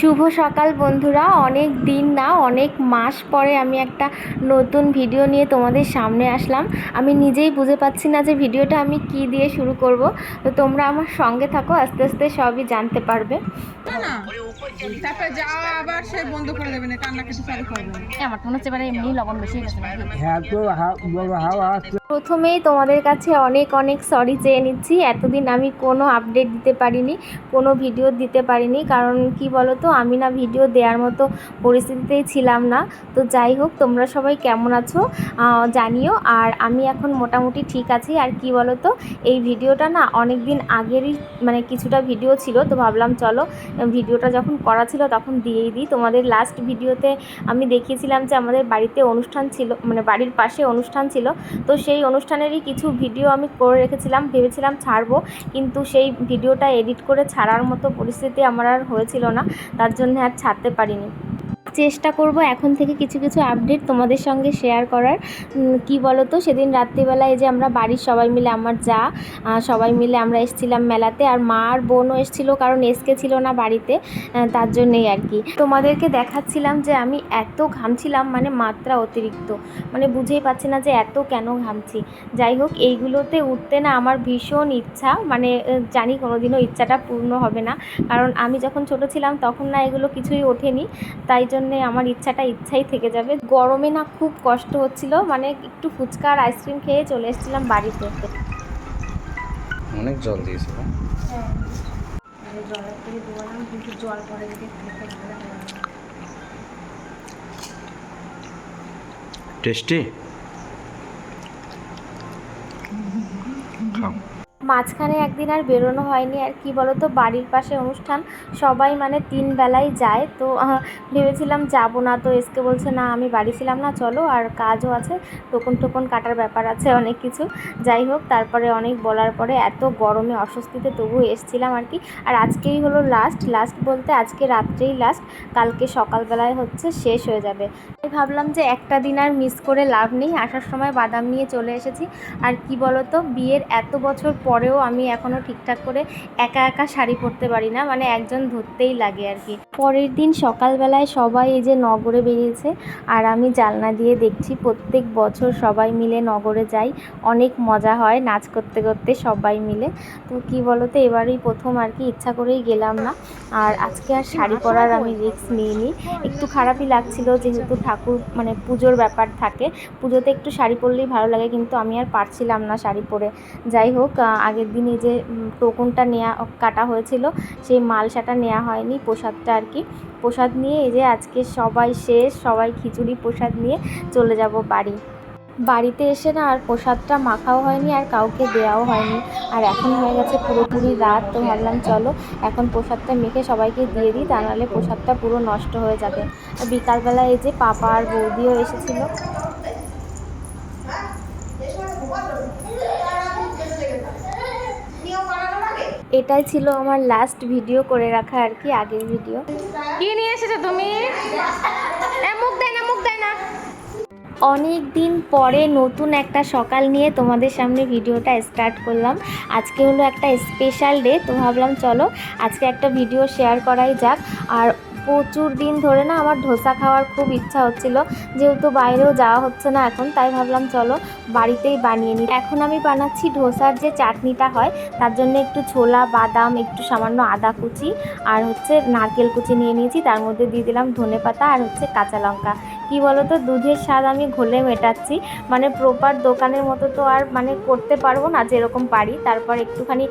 শুভ সকাল বন্ধুরা অনেক দিন না অনেক মাস পরে আমি একটা নতুন ভিডিও নিয়ে তোমাদের সামনে আসলাম। আমি নিজেই বুঝে পাচ্ছি না যে ভিডিওটা আমি কি দিয়ে শুরু করব। তো তোমরা আমার সঙ্গে থাকো আস্তে আস্তে সবই জানতে পারবে। আমার মনে হচ্ছে এমনি লবণ বেশি গেছে প্রথমেই তোমাদের কাছে অনেক অনেক সরি চেয়ে নিচ্ছি। এতদিন আমি কোনো আপডেট দিতে পারিনি, কোনো ভিডিও দিতে পারিনি। কারণ কি বলো তো আমি না ভিডিও দেওয়ার মতো পরিস্থিতিতেই ছিলাম না। তো যাই হোক, তোমরা সবাই কেমন আছো জানিও। আর আমি এখন মোটামুটি ঠিক আছি। আর কি বলো তো এই ভিডিওটা না অনেক দিন আগেরই মানে কিছুটা ভিডিও ছিল। তো ভাবলাম চলো ভিডিওটা যখন করা ছিল তখন দিয়েই দিই। তোমাদের লাস্ট ভিডিওতে আমি দেখিয়েছিলাম যে আমাদের বাড়িতে অনুষ্ঠান ছিল মানে বাড়ির পাশে অনুষ্ঠান ছিল। তো সেই অনুষ্ঠানেরই কিছু ভিডিও আমি করে রেখেছিলাম, ভেবেছিলাম ছাড়বো, কিন্তু সেই ভিডিওটা এডিট করে ছাড়ার মতো পরিস্থিতি আমার আর হয়েছিল না, তার জন্য আর ছাড়তে পারিনি। চেষ্টা করব এখন থেকে কিছু কিছু আপডেট তোমাদের সঙ্গে শেয়ার করার। কি বলো তো সেদিন রাত্রিবেলায় যে আমরা বাড়ির সবাই মিলে, আমার যা সবাই মিলে আমরা এসেছিলাম মেলাতে। আর মা আর বোনও এসেছিল, কারণ এসকে ছিল না বাড়িতে তার জন্যেই আর কি। তোমাদেরকে দেখাচ্ছিলাম যে আমি এত ঘামছিলাম মানে মাত্রা অতিরিক্ত। মানে বুঝেই পাচ্ছি না যে এত কেন ঘামছি। যাই হোক, এইগুলোতে উঠতে না আমার ভীষণ ইচ্ছা মানে জানি কোনোদিনও ইচ্ছাটা পূর্ণ হবে না। কারণ আমি যখন ছোট ছিলাম, তখন না এগুলো কিছুই ওঠেনি। তাই জন্যে আমার ইচ্ছাটা ইচ্ছাই থেকে যাবে। গরমে না খুব কষ্ট হচ্ছিল মানে একটু ফুচকা আর আইসক্রিম খেয়ে চলে এসেছিলাম বাড়িতে অনেক জল দিয়েছিল না? জলের থেকে দোয়ালাম কিন্তু জল পরে যদি টেস্টি? মাঝখানে একদিন আর বেরোনো হয়নি। আর কি বলতো, বাড়ির পাশে অনুষ্ঠান সবাই মানে তিন বেলায় যায়। তো ভেবেছিলাম যাব না। তো এসকে বলছে, না, আমি বাড়ি ছিলাম না, চলো। আর কাজও আছে, টোকন টোকন কাটার ব্যাপার আছে, অনেক কিছু। যাই হোক, তারপরে অনেক বলার পরে এত গরমে অস্বস্তিতে তবু এসছিলাম আর কি। আর আজকেই হলো লাস্ট লাস্ট বলতে আজকে রাত্রেই লাস্ট কালকে সকালবেলায় হচ্ছে শেষ হয়ে যাবে। তাই ভাবলাম যে একটা দিন আর মিস করে লাভ নেই। আসার সময় বাদাম নিয়ে চলে এসেছি। আর কি বলতো, বিয়ের এত বছর পরেও আমি এখনও ঠিকঠাক করে একা একা শাড়ি পরতে পারি না মানে একজন ধরতেই লাগে আর কি। পরের দিন সকালবেলায় সবাই এই যে নগরে বেরিয়েছে, আর আমি জানলা দিয়ে দেখছি প্রত্যেক বছর সবাই মিলে নগরে যাই, অনেক মজা হয় নাচ করতে করতে সবাই মিলে। তো কি বলতো, এবারই প্রথম আর কি, ইচ্ছা করেই গেলাম না। আর আজকে আর শাড়ি পরার আমি রিস্ক নিইনি। একটু খারাপই লাগছিল যেহেতু ঠাকুর মানে পুজোর ব্যাপার থাকে, পুজোতে একটু শাড়ি পরলেই ভালো লাগে, কিন্তু আমি আর পারছিলাম না শাড়ি পরে। যাই হোক আগের দিনে যে টোকনটা নেওয়া কাটা হয়েছিল, সেই মালসাটা নেওয়া হয়নি, প্রসাদটা আর কি। প্রসাদ নিয়ে এই যে আজকে সবাই শেষ, সবাই খিচুড়ি প্রসাদ নিয়ে চলে যাব বাড়ি। বাড়িতে এসে না আর প্রসাদটা মাখাও হয়নি, আর কাউকে দেওয়াও হয়নি। আর এখন হয়ে গেছে পুরোপুরি রাত, তো ভাবলাম চলো, এখন প্রসাদটা মেখে সবাইকে দিয়ে দিই, তা নাহলে প্রসাদটা পুরো নষ্ট হয়ে যাবে। বিকালবেলা এই যে পাপা আর বৌদিও এসেছিল। এটাই ছিল আমার লাস্ট ভিডিও করে রাখা আর কি আগের ভিডিও কি নিয়ে এসেছ তুমি? মুখ দেয় না মুখ দেয় না। অনেক দিন পরে নতুন একটা সকাল নিয়ে তোমাদের সামনে ভিডিওটা স্টার্ট করলাম। আজকে হলো একটা স্পেশাল ডে তো ভাবলাম চলো আজকে একটা ভিডিও শেয়ার করাই যাক। আর প্রচুর দিন ধরে না আমার ধোসা খাওয়ার খুব ইচ্ছা হচ্ছিল। যেহেতু বাইরেও যাওয়া হচ্ছে না এখন, তাই ভাবলাম চলো বাড়িতেই বানিয়ে নিই। এখন আমি বানাচ্ছি ধোসার যে চাটনিটা হয়, তার জন্য একটু ছোলা, বাদাম, একটু সামান্য আদা কুচি আর হচ্ছে নারকেল কুচি নিয়ে নিয়েছি। তার মধ্যে দিয়ে দিলাম ধনে পাতা আর হচ্ছে কাঁচা লঙ্কা। কি বলো তো দুধের স্বাদ আমি ঘোলে মেটাচ্ছি। মানে প্রপার দোকানের মতো তো আর মানে করতে পারব না যেরকম পারি। তারপর একটুখানি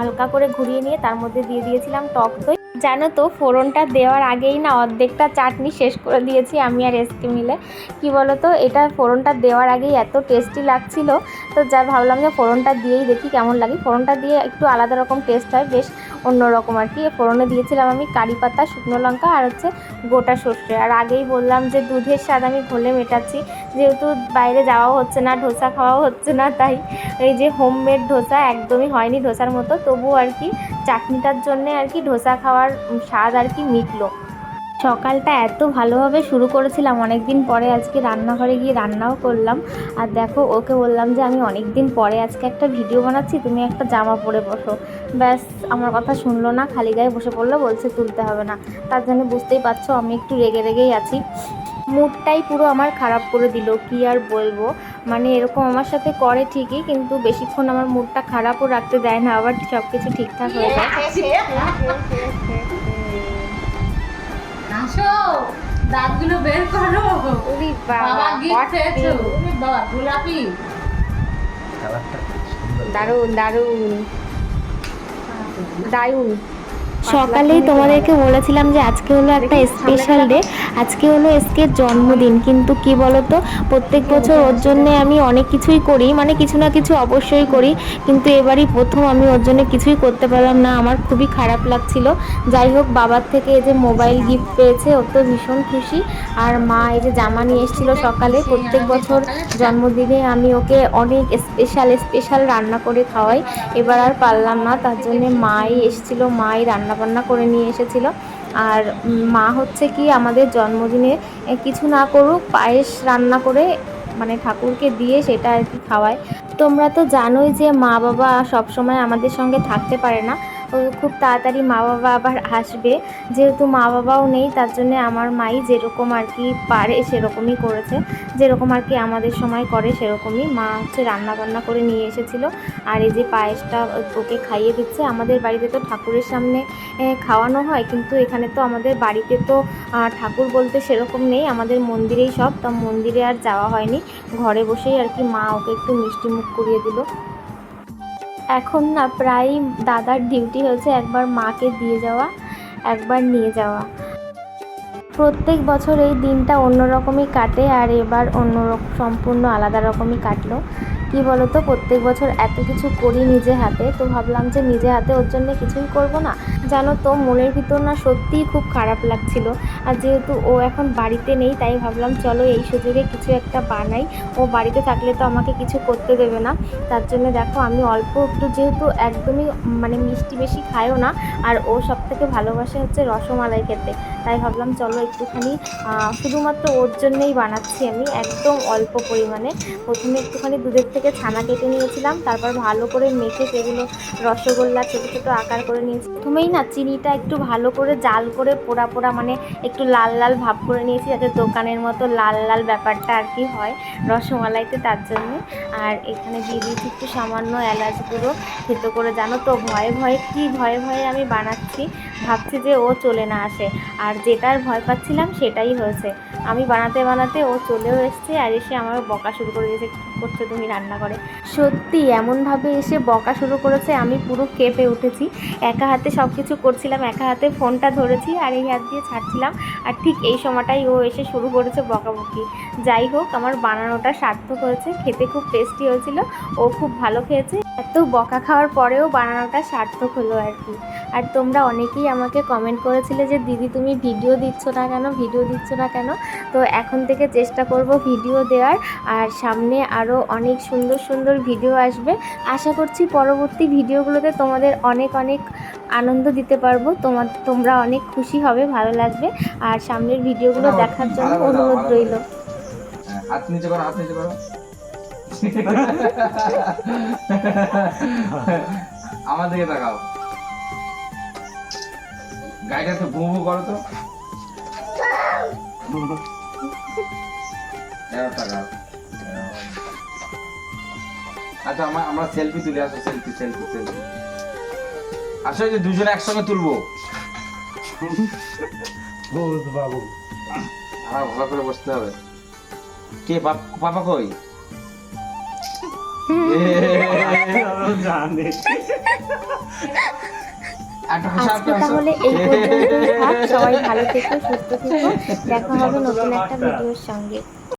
হালকা করে ঘুরিয়ে নিয়ে তার মধ্যে দিয়ে দিয়েছিলাম টক দই। জানো তো, ফোড়নটা দেওয়ার আগেই না অর্ধেকটা চাটনি শেষ করে দিয়েছি আমি আর এসকে মিলে। কি বলো তো এটা ফোড়নটা দেওয়ার আগেই এত টেস্টি লাগছিল। তো যা ভাবলাম যে ফোড়নটা দিয়েই দেখি কেমন লাগে। ফোড়নটা দিয়ে একটু আলাদা রকম টেস্ট হয়, বেশ অন্যরকম আর কি। ফোড়নে দিয়েছিলাম আমি কারি পাতা, শুকনো লঙ্কা আর হচ্ছে গোটা সর্ষে। আর আগেই বললাম যে দুধের স্বাদ আমি ঘোলে মেটাচ্ছি। যেহেতু বাইরে যাওয়াও হচ্ছে না, ধোসা খাওয়াও হচ্ছে না, তাই এই যে হোমমেড ধোসা একদমই হয়নি ধোসার মতো। তবুও আর কি, চাটনিটার জন্যে আর কি ধোসা খাওয়ার উম, স্বাদ আর কি মিটলো। সকালটা এত ভালোভাবে শুরু করেছিলাম অনেক দিন পরে আজকে রান্নাঘরে গিয়ে রান্নাও করলাম। আর দেখো ওকে বললাম যে আমি অনেক দিন পরে আজকে একটা ভিডিও বানাচ্ছি তুমি একটা জামা পরে বসো। ব্যাস আমার কথা শুনলো না খালি গায়ে বসে পড়ল বলছে তুলতে হবে না। তার জন্য বুঝতেই পারছ আমি একটু রেগে রেগেই আছি। মুডটাই পুরো আমার খারাপ করে দিল কি আর বলব? মানে এরকম আমার সাথে করে ঠিকই কিন্তু বেশিক্ষণ আমার মুডটা খারাপও রাখতে দেয় না আবার সব কিছু ঠিকঠাক হয়ে যায়। আসো দাঁতগুলো বের করো। ওরে বাবা বাবা গিফট পেয়েছ ওরে বাবা গোলাপি। দারুণ দারুণ। দারুণ। সকালেই তোমাদেরকে বলেছিলাম যে আজকে হলো একটা স্পেশাল ডে আজকে হলো এসকের জন্মদিন। কিন্তু কি বলতো প্রত্যেক বছর ওর জন্যে আমি অনেক কিছুই করি মানে কিছু না কিছু অবশ্যই করি। কিন্তু এবারই প্রথম আমি ওর জন্য কিছুই করতে পারলাম না। আমার খুবই খারাপ লাগছিল। যাই হোক বাবার থেকে এই যে মোবাইল গিফট পেয়েছে ও তো ভীষণ খুশি। আর মা এই যে জামা নিয়ে এসেছিল সকালে প্রত্যেক বছর জন্মদিনে আমি ওকে অনেক স্পেশাল স্পেশাল রান্না করে খাওয়াই। এবার আর পারলাম না তার জন্যে মাই এসেছিল মাই রান্না বান্না করে নিয়ে এসেছিল। আর মা হচ্ছে কি আমাদের জন্মদিনে কিছু না করুক পায়েস রান্না করে মানে ঠাকুরকে দিয়ে সেটা আর কি খাওয়ায়। তোমরা তো জানোই যে মা বাবা সবসময় আমাদের সঙ্গে থাকতে পারে না। খুব তাড়াতাড়ি মা বাবা আবার আসবে। যেহেতু মা বাবাও নেই, তার জন্য আমার মাই যেরকম আর কি পারে সেরকমই করেছে। যেরকম আর কি আমাদের সময় করে সেরকমই। মা হচ্ছে রান্না বান্না করে নিয়ে এসেছিল। আর এই যে পায়েসটা ওকে খাইয়ে দিচ্ছে। আমাদের বাড়িতে তো ঠাকুরের সামনে খাওয়ানো হয়। কিন্তু এখানে তো আমাদের বাড়িতে তো ঠাকুর বলতে সেরকম নেই। আমাদের মন্দিরেই সব। তা মন্দিরে আর যাওয়া হয়নি। ঘরে বসেই আর কি মা ওকে একটু মিষ্টি মুখ করিয়ে দিল। এখন না প্রায় দাদার ডিউটি হয়েছে একবার মাকে দিয়ে যাওয়া, একবার নিয়ে যাওয়া। প্রত্যেক বছর এই দিনটা অন্যরকমই কাটে আর এবার অন্য সম্পূর্ণ আলাদা রকমই কাটলো। কি তো প্রত্যেক বছর এত কিছু করি নিজে হাতে, তো ভাবলাম যে নিজে হাতে ওর জন্য কিছুই করব না। জানো তো, মনের ভিতর না সত্যিই খুব খারাপ লাগছিল। আর যেহেতু ও এখন বাড়িতে নেই, তাই ভাবলাম চলো এই সুযোগে কিছু একটা বানাই। ও বাড়িতে থাকলে তো আমাকে কিছু করতে দেবে না। তার জন্য দেখো, আমি অল্প একটু যেহেতু একদমই মানে মিষ্টি বেশি খায়ও না, আর ও সব থেকে ভালোবাসে হচ্ছে রসমালাই খেতে। তাই ভাবলাম চলো একটুখানি শুধুমাত্র ওর জন্যই বানাচ্ছি আমি, একদম অল্প পরিমাণে। প্রথমে একটুখানি দুধের থেকে ছানা কেটে নিয়েছিলাম, তারপর ভালো করে মেখে সেগুলো রসগোল্লা ছোটো ছোটো আকার করে নিয়েছি। প্রথমেই না, চিনিটা একটু ভালো করে জাল করে পোড়া পোড়া মানে একটু লাল লাল ভাব করে নিয়েছি যাতে দোকানের মতো লাল লাল ব্যাপারটা আর কি হয় রসমালাইতে তার জন্য। আর এখানে দিয়ে দিয়েছি একটু সামান্য এলাচ গুঁড়ো করে জানো তো, ভয়ে ভয়ে কি ভয়ে ভয়ে আমি বানাচ্ছি, ভাবছি যে ও চলে না আসে। আর যেটার ভয় পাচ্ছিলাম সেটাই হয়েছে। আমি বানাতে বানাতে ও চলেও এসছে আর এসে আমার বকা শুরু করে দিয়েছে, "কী করছ তুমি রান্না করে? সত্যি এমনভাবে এসে বকা শুরু করেছে, আমি পুরো কেঁপে উঠেছি। একা হাতে সব কিছু করছিলাম, একা হাতে ফোনটা ধরেছি আর এই হাত দিয়ে ছাড়ছিলাম। আর ঠিক এই সময়টাই ও এসে শুরু করেছে বকাবকি। যাই হোক, আমার বানানোটা সার্থক হয়েছে, খেতে খুব টেস্টি হয়েছিল, ও খুব ভালো খেয়েছে। এত বকা খাওয়ার পরেও বানানোটা সার্থক হলো আর কি। আর তোমরা অনেকেই আমাকে কমেন্ট করেছিলে যে দিদি তুমি ভিডিও দিচ্ছ না কেন? ভিডিও দিচ্ছ না কেন? তো এখন থেকে চেষ্টা করব ভিডিও দেওয়ার। আর সামনে আরও অনেক সুন্দর সুন্দর ভিডিও আসবে। আশা করছি পরবর্তী ভিডিওগুলোতে তোমাদের অনেক অনেক আনন্দ দিতে পারব। তোমার তোমরা অনেক খুশি হবে ভালো লাগবে। আর সামনের ভিডিওগুলো দেখার জন্য অনুরোধ রইল। হ্যাঁ, আমার দিকে তাকাও। গাড়িটা তো ভু ভু করো তো। আচ্ছা আমরা আমরা সেলফি তুলে আসো সেলফি সেলফি সেলফি আসো যে দুজনে একসঙ্গে তুলবো। বাবু। হ্যাঁ ভালো করে বসতে হবে। কে পাপ- কই? আজকে তাহলে এই পর্যন্ত সবাই ভালো থেকো সুস্থ থেকো। দেখা হবে নতুন একটা ভিডিওর সঙ্গে।